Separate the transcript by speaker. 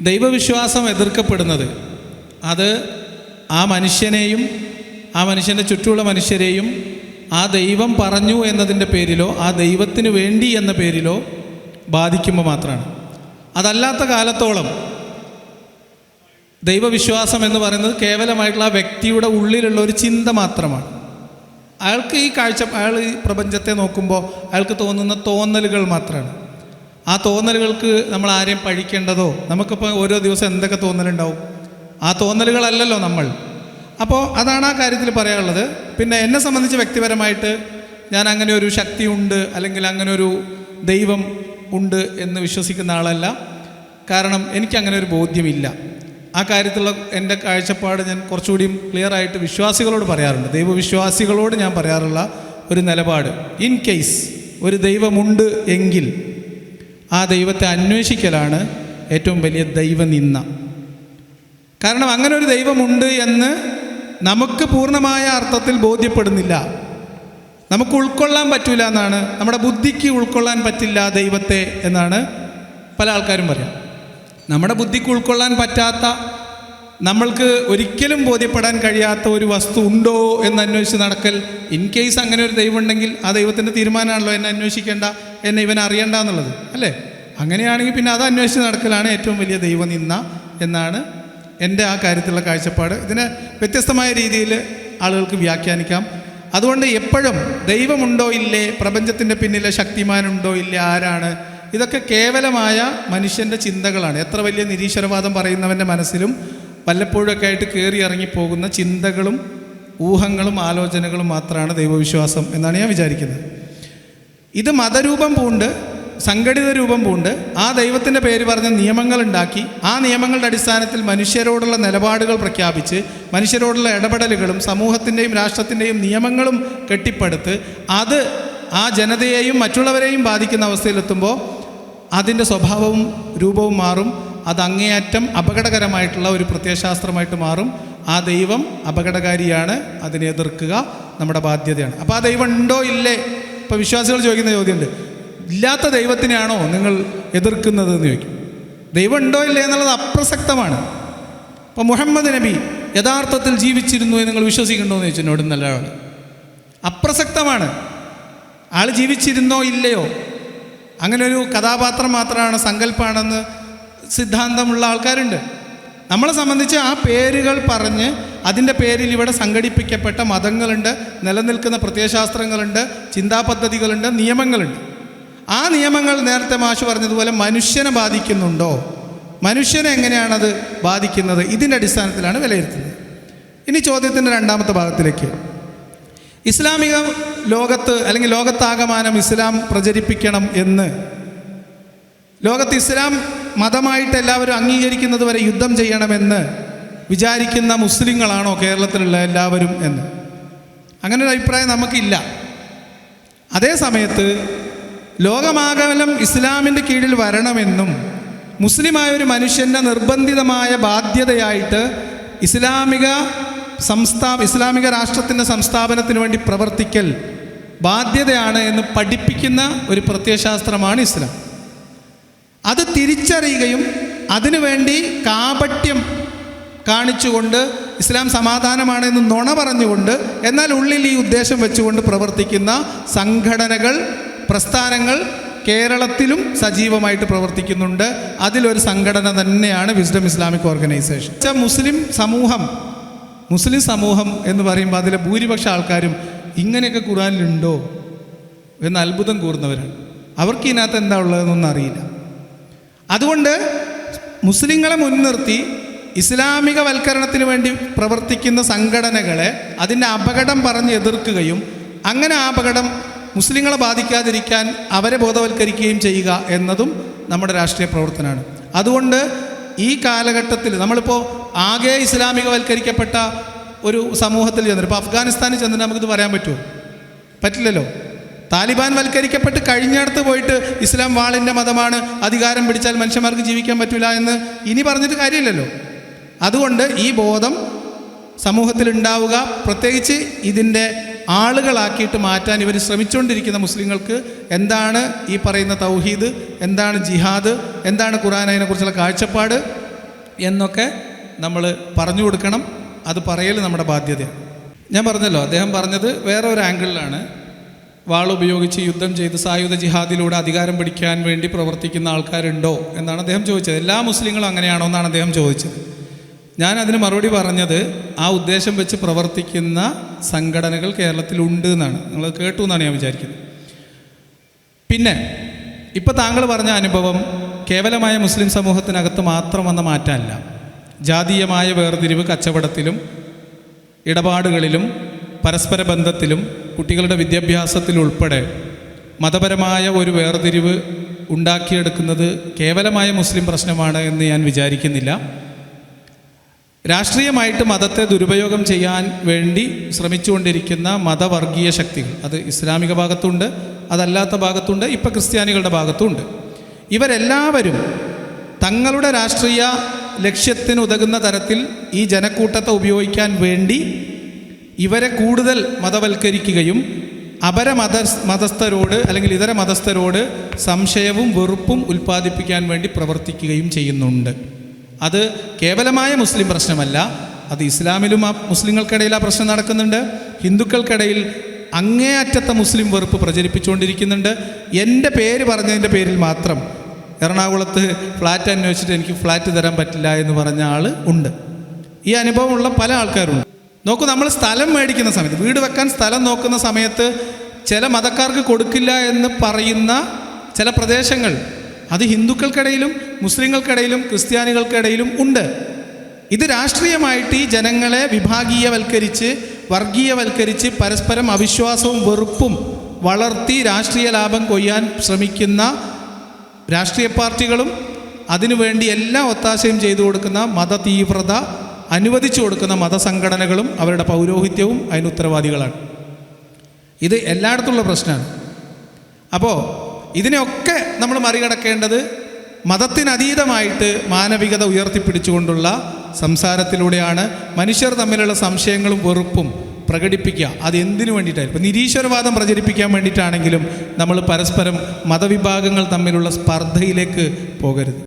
Speaker 1: ദൈവവിശ്വാസം എതിർക്കപ്പെടുന്നത് അത് ആ മനുഷ്യനെയും ആ മനുഷ്യന്റെ ചുറ്റുമുള്ള മനുഷ്യരെയും ആ ദൈവം പറഞ്ഞു എന്നതിന്റെ പേരിലോ ആ ദൈവത്തിന് വേണ്ടി എന്ന പേരിലോ ബാധിക്കുമ്പോൾ മാത്രമാണ്. അതല്ലാത്ത കാലത്തോളം ദൈവവിശ്വാസം എന്ന് പറയുന്നത് കേവലമായിട്ടുള്ള ആ വ്യക്തിയുടെ ഉള്ളിലുള്ള ഒരു ചിന്ത മാത്രമാണ്. അയാൾക്ക് ഈ കാഴ്ച അയാൾ ഈ പ്രപഞ്ചത്തെ നോക്കുമ്പോൾ അയാൾക്ക് തോന്നുന്ന തോന്നലുകൾ മാത്രമാണ്. ആ തോന്നലുകൾക്ക് നമ്മൾ ആരെയും പഴിക്കേണ്ടതോ? നമുക്കിപ്പോൾ ഓരോ ദിവസം എന്തൊക്കെ തോന്നലുണ്ടാവും? ആ തോന്നലുകളല്ലല്ലോ നമ്മൾ. അപ്പോൾ അതാണ് ആ കാര്യത്തിൽ പറയാനുള്ളത്. പിന്നെ എന്നെ സംബന്ധിച്ച് വ്യക്തിപരമായിട്ട് ഞാൻ അങ്ങനെ ഒരു ശക്തി ഉണ്ട് അല്ലെങ്കിൽ അങ്ങനെ ഒരു ദൈവം ഉണ്ട് എന്ന് വിശ്വസിക്കുന്ന ആളല്ല. കാരണം എനിക്കങ്ങനെ ഒരു ബോധ്യമില്ല. ആ കാര്യത്തിലുള്ള എന്റെ കാഴ്ചപ്പാട് ഞാൻ കുറച്ചുകൂടിയും ക്ലിയർ ആയിട്ട് വിശ്വാസികളോട് പറയാറുണ്ട്. ദൈവവിശ്വാസികളോട് ഞാൻ പറയാറുള്ള ഒരു നിലപാട്. ഇൻ കേസ് ഒരു ദൈവമുണ്ട് എങ്കിൽ ആ ദൈവത്തെ അന്വേഷിക്കലാണ് ഏറ്റവും വലിയ ദൈവനിന്ന കാരണം അങ്ങനെ ഒരു ദൈവമുണ്ട് എന്ന് നമുക്ക് പൂർണമായ അർത്ഥത്തിൽ ബോധ്യപ്പെടുന്നില്ല. നമുക്ക് ഉൾക്കൊള്ളാൻ പറ്റില്ല എന്നാണ് നമ്മുടെ ബുദ്ധിക്ക് ഉൾക്കൊള്ളാൻ പറ്റില്ല ദൈവത്തെ എന്നാണ് പല ആൾക്കാരും പറയാം. നമ്മുടെ ബുദ്ധിക്ക് ഉൾക്കൊള്ളാൻ പറ്റാത്ത നമ്മൾക്ക് ഒരിക്കലും ബോധ്യപ്പെടാൻ കഴിയാത്ത ഒരു വസ്തു ഉണ്ടോ എന്ന് അന്വേഷിച്ച് നടക്കൽ. ഇൻ കേസ് അങ്ങനെ ഒരു ദൈവം ഉണ്ടെങ്കിൽ ആ ദൈവത്തിന്റെ തീരുമാനമാണല്ലോ എന്നെ അന്വേഷിക്കേണ്ട എന്നെ ഇവൻ അറിയണ്ട എന്നുള്ളത് അല്ലേ? അങ്ങനെയാണെങ്കിൽ പിന്നെ അത് അന്വേഷിച്ച് നടക്കലാണ് ഏറ്റവും വലിയ ദൈവനിന്ദ എന്നാണ് എന്റെ ആ കാര്യത്തിലുള്ള കാഴ്ചപ്പാട്. ഇതിനെ വ്യത്യസ്തമായ രീതിയിൽ ആളുകൾക്ക് വ്യാഖ്യാനിക്കാം. അതുകൊണ്ട് എപ്പോഴും ദൈവമുണ്ടോ ഇല്ലേ പ്രപഞ്ചത്തിന്റെ പിന്നിലെ ശക്തിമാനുണ്ടോ ഇല്ലേ ആരാണ് ഇതൊക്കെ കേവലമായ മനുഷ്യന്റെ ചിന്തകളാണ്. എത്ര വലിയ നിരീശ്വരവാദം പറയുന്നവന്റെ മനസ്സിലും വല്ലപ്പോഴൊക്കെ ആയിട്ട് കയറി ഇറങ്ങിപ്പോകുന്ന ചിന്തകളും ഊഹങ്ങളും ആലോചനകളും മാത്രമാണ് ദൈവവിശ്വാസം എന്നാണ് ഞാൻ വിചാരിക്കുന്നത്. ഇത് മതരൂപം പൂണ്ട് സംഘടിത രൂപം പൂണ്ട് ആ ദൈവത്തിന്റെ പേര് പറഞ്ഞ നിയമങ്ങൾ ഉണ്ടാക്കി ആ നിയമങ്ങളുടെ അടിസ്ഥാനത്തിൽ മനുഷ്യരോടുള്ള നിലപാടുകൾ പ്രഖ്യാപിച്ച് മനുഷ്യരോടുള്ള ഇടപെടലുകളും സമൂഹത്തിന്റെയും രാഷ്ട്രത്തിന്റെയും നിയമങ്ങളും കെട്ടിപ്പടുത്ത് അത് ആ ജനതയെയും മറ്റുള്ളവരെയും ബാധിക്കുന്ന അവസ്ഥയിലെത്തുമ്പോൾ അതിന്റെ സ്വഭാവവും രൂപവും മാറും. അത് അങ്ങേയറ്റം അപകടകരമായിട്ടുള്ള ഒരു പ്രത്യയശാസ്ത്രമായിട്ട് മാറും. ആ ദൈവം അപകടകാരിയാണ് അതിനെ എതിർക്കുക നമ്മുടെ ബാധ്യതയാണ്. അപ്പോൾ ആ ദൈവം ഉണ്ടോ ഇല്ലേ? ഇപ്പോൾ വിശ്വാസികൾ ചോദിക്കുന്ന ചോദ്യമുണ്ട്. ഇല്ലാത്ത ദൈവത്തിനെയാണോ നിങ്ങൾ എതിർക്കുന്നത് എന്ന് ചോദിക്കും. ദൈവം ഉണ്ടോ ഇല്ലേ എന്നുള്ളത് അപ്രസക്തമാണ്. അപ്പോൾ മുഹമ്മദ് നബി യഥാർത്ഥത്തിൽ ജീവിച്ചിരുന്നു എന്ന് നിങ്ങൾ വിശ്വസിക്കുന്നുണ്ടോ എന്ന് ചോദിച്ചു എന്നോട് നല്ല അപ്രസക്തമാണ്. ആൾ ജീവിച്ചിരുന്നോ ഇല്ലയോ? അങ്ങനെ ഒരു കഥാപാത്രം മാത്രമാണ് സങ്കല്പമാണെന്ന് സിദ്ധാന്തമുള്ള ആൾക്കാരുണ്ട്. നമ്മളെ സംബന്ധിച്ച് ആ പേരുകൾ പറഞ്ഞ് അതിന്റെ പേരിൽ ഇവിടെ സംഘടിപ്പിക്കപ്പെട്ട മതങ്ങളുണ്ട് നിലനിൽക്കുന്ന പ്രത്യയശാസ്ത്രങ്ങളുണ്ട് ചിന്താപദ്ധതികളുണ്ട് നിയമങ്ങളുണ്ട്. ആ നിയമങ്ങൾ നേരത്തെ മാഷു പറഞ്ഞതുപോലെ മനുഷ്യനെ ബാധിക്കുന്നുണ്ടോ? മനുഷ്യനെ എങ്ങനെയാണത് ബാധിക്കുന്നത്? ഇതിന്റെ അടിസ്ഥാനത്തിലാണ് വിലയിരുത്തുന്നത്. ഇനി ചോദ്യത്തിന്റെ രണ്ടാമത്തെ ഭാഗത്തിലേക്ക്. ഇസ്ലാമിക ലോകത്ത് അല്ലെങ്കിൽ ലോകത്താകമാനം ഇസ്ലാം പ്രചരിപ്പിക്കണം എന്ന്. ലോകത്ത് ഇസ്ലാം മതമായിട്ട് എല്ലാവരും അംഗീകരിക്കുന്നത് വരെ യുദ്ധം ചെയ്യണമെന്ന് വിചാരിക്കുന്ന മുസ്ലിങ്ങളാണോ കേരളത്തിലുള്ള എല്ലാവരും എന്ന്? അങ്ങനെ ഒരു അഭിപ്രായം നമുക്കില്ല. അതേ സമയത്ത് ലോകമാകലം ഇസ്ലാമിന്റെ കീഴിൽ വരണമെന്നും മുസ്ലിമായ ഒരു മനുഷ്യന്റെ നിർബന്ധിതമായ ബാധ്യതയായിട്ട് ഇസ്ലാമിക സംസ്ഥാ ഇസ്ലാമിക രാഷ്ട്രത്തിന്റെ സംസ്ഥാപനത്തിന് വേണ്ടി പ്രവർത്തിക്കൽ ബാധ്യതയാണ് എന്ന് പഠിപ്പിക്കുന്ന ഒരു പ്രത്യയശാസ്ത്രമാണ് ഇസ്ലാം. അത് തിരിച്ചറിയുകയും അതിനുവേണ്ടി കാപട്യം കാണിച്ചുകൊണ്ട് ഇസ്ലാം സമാധാനമാണെന്ന് നുണ പറഞ്ഞുകൊണ്ട് എന്നാൽ ഉള്ളിൽ ഈ ഉദ്ദേശം വെച്ചുകൊണ്ട് പ്രവർത്തിക്കുന്ന സംഘടനകൾ പ്രസ്ഥാനങ്ങൾ കേരളത്തിലും സജീവമായിട്ട് പ്രവർത്തിക്കുന്നുണ്ട്. അതിലൊരു സംഘടന തന്നെയാണ് വിസ്ഡം ഇസ്ലാമിക് ഓർഗനൈസേഷൻ മുസ്ലിം സമൂഹം മുസ്ലിം സമൂഹം എന്ന് പറയുമ്പോൾ അതിലെ ഭൂരിപക്ഷ ആൾക്കാരും ഇങ്ങനെയൊക്കെ ഖുറാനിലുണ്ടോ എന്ന് അത്ഭുതം കൂറുന്നവരാണ് അവർക്ക് ഇതിനകത്ത് എന്താ ഉള്ളതെന്നൊന്നും അറിയില്ല. അതുകൊണ്ട് മുസ്ലിങ്ങളെ മുൻനിർത്തി ഇസ്ലാമിക വൽക്കരണത്തിന് വേണ്ടി പ്രവർത്തിക്കുന്ന സംഘടനകളെ അതിന്റെ അപകടം പറഞ്ഞ് എതിർക്കുകയും അങ്ങനെ ആ അപകടം മുസ്ലിങ്ങളെ ബാധിക്കാതിരിക്കാൻ അവരെ ബോധവൽക്കരിക്കുകയും ചെയ്യുക എന്നതും നമ്മുടെ രാഷ്ട്രീയ പ്രവർത്തനമാണ്. അതുകൊണ്ട് ഈ കാലഘട്ടത്തിൽ നമ്മളിപ്പോൾ ആകെ ഇസ്ലാമികവൽക്കരിക്കപ്പെട്ട ഒരു സമൂഹത്തിൽ ചെന്നിട്ട് ഇപ്പോൾ അഫ്ഗാനിസ്ഥാനിൽ ചെന്നിട്ട് നമുക്കിത് പറയാൻ പറ്റുമോ? പറ്റില്ലല്ലോ. താലിബാൻ വൽക്കരിക്കപ്പെട്ട് കഴിഞ്ഞിടത്ത് പോയിട്ട് ഇസ്ലാം വാളിന്റെ മതമാണ്. അധികാരം പിടിച്ചാൽ മനുഷ്യന്മാർക്ക് ജീവിക്കാൻ പറ്റില്ല എന്ന് ഇനി പറഞ്ഞിട്ട് കാര്യമില്ലല്ലോ. അതുകൊണ്ട് ഈ ബോധം സമൂഹത്തിൽ ഉണ്ടാവുക പ്രത്യേകിച്ച് ഇതിന്റെ ആളുകളാക്കിയിട്ട് മാറ്റാൻ ഇവർ ശ്രമിച്ചുകൊണ്ടിരിക്കുന്ന മുസ്ലിങ്ങൾക്ക് എന്താണ് ഈ പറയുന്ന തൗഹീദ്? എന്താണ് ജിഹാദ്? എന്താണ് ഖുറാൻ അതിനെക്കുറിച്ചുള്ള കാഴ്ചപ്പാട്? എന്നൊക്കെ നമ്മൾ പറഞ്ഞു കൊടുക്കണം. അത് പറയൽ നമ്മുടെ ബാധ്യതയാണ്. ഞാൻ പറഞ്ഞല്ലോ അദ്ദേഹം പറഞ്ഞത് വേറെ ഒരു ആംഗിളിലാണ്. വാൾ ഉപയോഗിച്ച് യുദ്ധം ചെയ്ത് സായുധ ജിഹാദിലൂടെ അധികാരം പിടിക്കാൻ വേണ്ടി പ്രവർത്തിക്കുന്ന ആൾക്കാരുണ്ടോ എന്നാണ് അദ്ദേഹം ചോദിച്ചത്. എല്ലാ മുസ്ലിങ്ങളും അങ്ങനെയാണോ എന്നാണ് അദ്ദേഹം ചോദിച്ചത്. ഞാൻ അതിന് മറുപടി പറഞ്ഞത് ആ ഉദ്ദേശം വെച്ച് പ്രവർത്തിക്കുന്ന സംഘടനകൾ കേരളത്തിലുണ്ട് എന്നാണ്. നിങ്ങൾ കേട്ടു എന്നാണ് ഞാൻ വിചാരിക്കുന്നത്. പിന്നെ ഇപ്പം താങ്കൾ പറഞ്ഞ അനുഭവം കേവലമായ മുസ്ലിം സമൂഹത്തിനകത്ത് മാത്രം വന്ന മാറ്റമല്ല. ജാതീയമായ വേർതിരിവ് കച്ചവടത്തിലും ഇടപാടുകളിലും പരസ്പര ബന്ധത്തിലും കുട്ടികളുടെ വിദ്യാഭ്യാസത്തിലുൾപ്പെടെ മതപരമായ ഒരു വേർതിരിവ് ഉണ്ടാക്കിയെടുക്കുന്നത് കേവലമായ മുസ്ലിം പ്രശ്നമാണ് എന്ന് ഞാൻ വിചാരിക്കുന്നില്ല. രാഷ്ട്രീയമായിട്ട് മതത്തെ ദുരുപയോഗം ചെയ്യാൻ വേണ്ടി ശ്രമിച്ചുകൊണ്ടിരിക്കുന്ന മതവർഗീയ ശക്തികൾ അത് ഇസ്ലാമിക ഭാഗത്തുണ്ട് അതല്ലാത്ത ഭാഗത്തുണ്ട് ഇപ്പം ക്രിസ്ത്യാനികളുടെ ഭാഗത്തുണ്ട്. ഇവരെല്ലാവരും തങ്ങളുടെ രാഷ്ട്രീയ ലക്ഷ്യത്തിനുതകുന്ന തരത്തിൽ ഈ ജനക്കൂട്ടത്തെ ഉപയോഗിക്കാൻ വേണ്ടി ഇവരെ കൂടുതൽ മതവൽക്കരിക്കുകയും അപര മത മതസ്ഥരോട് അല്ലെങ്കിൽ ഇതര മതസ്ഥരോട് സംശയവും വെറുപ്പും ഉൽപ്പാദിപ്പിക്കാൻ വേണ്ടി പ്രവർത്തിക്കുകയും ചെയ്യുന്നുണ്ട്. അത് കേവലമായ മുസ്ലിം പ്രശ്നമല്ല. അത് ഇസ്ലാമിലും ആ മുസ്ലിങ്ങൾക്കിടയിൽ ആ പ്രശ്നം നടക്കുന്നുണ്ട്. ഹിന്ദുക്കൾക്കിടയിൽ അങ്ങേയറ്റത്തെ മുസ്ലിം വെറുപ്പ് പ്രചരിപ്പിച്ചുകൊണ്ടിരിക്കുന്നുണ്ട്. എന്റെ പേര് പറഞ്ഞതിന്റെ പേരിൽ മാത്രം എറണാകുളത്ത് ഫ്ലാറ്റ് അന്വേഷിച്ചിട്ട് എനിക്ക് ഫ്ലാറ്റ് തരാൻ പറ്റില്ല എന്ന് പറഞ്ഞ ആൾ ഉണ്ട്. ഈ അനുഭവമുള്ള പല ആൾക്കാരുണ്ട്. നോക്കൂ നമ്മൾ സ്ഥലം മേടിക്കുന്ന സമയത്ത് വീട് വെക്കാൻ സ്ഥലം നോക്കുന്ന സമയത്ത് ചില മതക്കാർക്ക് കൊടുക്കില്ല എന്ന് പറയുന്ന ചില പ്രദേശങ്ങൾ അത് ഹിന്ദുക്കൾക്കിടയിലും മുസ്ലിങ്ങൾക്കിടയിലും ക്രിസ്ത്യാനികൾക്കിടയിലും ഉണ്ട്. ഇത് രാഷ്ട്രീയമായിട്ട് ഈ ജനങ്ങളെ വിഭാഗീയവൽക്കരിച്ച് വർഗീയവൽക്കരിച്ച് പരസ്പരം അവിശ്വാസവും വെറുപ്പും വളർത്തി രാഷ്ട്രീയ ലാഭം കൊയ്യാൻ ശ്രമിക്കുന്ന രാഷ്ട്രീയ പാർട്ടികളും അതിനുവേണ്ടി എല്ലാ ഒത്താശയും ചെയ്തു കൊടുക്കുന്ന മത തീവ്രത അനുവദിച്ചു കൊടുക്കുന്ന മതസംഘടനകളും അവരുടെ പൗരോഹിത്യവും അതിന് ഉത്തരവാദികളാണ്. ഇത് എല്ലായിടത്തുള്ള പ്രശ്നമാണ്. അപ്പോൾ ഇതിനെയൊക്കെ നമ്മൾ മറികടക്കേണ്ടത് മതത്തിനതീതമായിട്ട് മാനവികത ഉയർത്തിപ്പിടിച്ചുകൊണ്ടുള്ള സംസാരത്തിലൂടെയാണ് മനുഷ്യർ തമ്മിലുള്ള സംശയങ്ങളും വെറുപ്പും പ്രകടിപ്പിക്കുക. അത് എന്തിനു വേണ്ടിയിട്ടായിരുന്നു ഇപ്പം നിരീശ്വരവാദം പ്രചരിപ്പിക്കാൻ വേണ്ടിയിട്ടാണെങ്കിലും നമ്മൾ പരസ്പരം മതവിഭാഗങ്ങൾ തമ്മിലുള്ള സ്പർദ്ധയിലേക്ക് പോകരുത്.